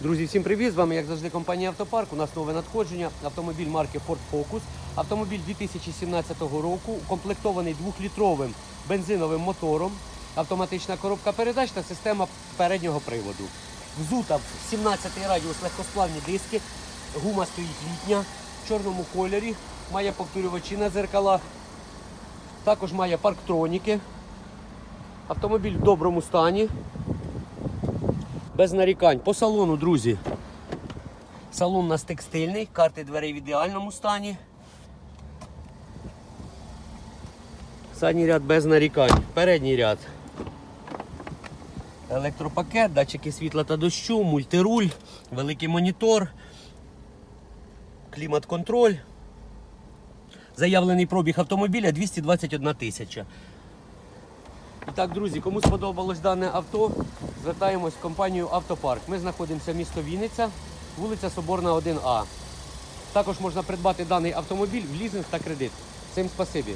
Друзі, всім привіт! З вами, як завжди, компанія Автопарк. У нас нове надходження. Автомобіль марки Ford Focus. Автомобіль 2017 року, укомплектований двохлітровим бензиновим мотором, автоматична коробка передач та система переднього приводу. Взута в 17-й радіус легкосплавні диски, гума стоїть літня в чорному кольорі, має повторювачі на зеркалах, також має парктроніки. Автомобіль в доброму стані. Без нарікань. По салону, друзі. Салон у нас текстильний, карти дверей в ідеальному стані. Задній ряд без нарікань. Передній ряд. Електропакет, датчики світла та дощу, мультируль, великий монітор, клімат-контроль. Заявлений пробіг автомобіля 221 тисяча. І так, друзі, кому сподобалось дане авто, звертаємось в компанію Автопарк. Ми знаходимося місто Вінниця, вулиця Соборна 1А. Також можна придбати даний автомобіль в лізинг та кредит. Всім спасибі.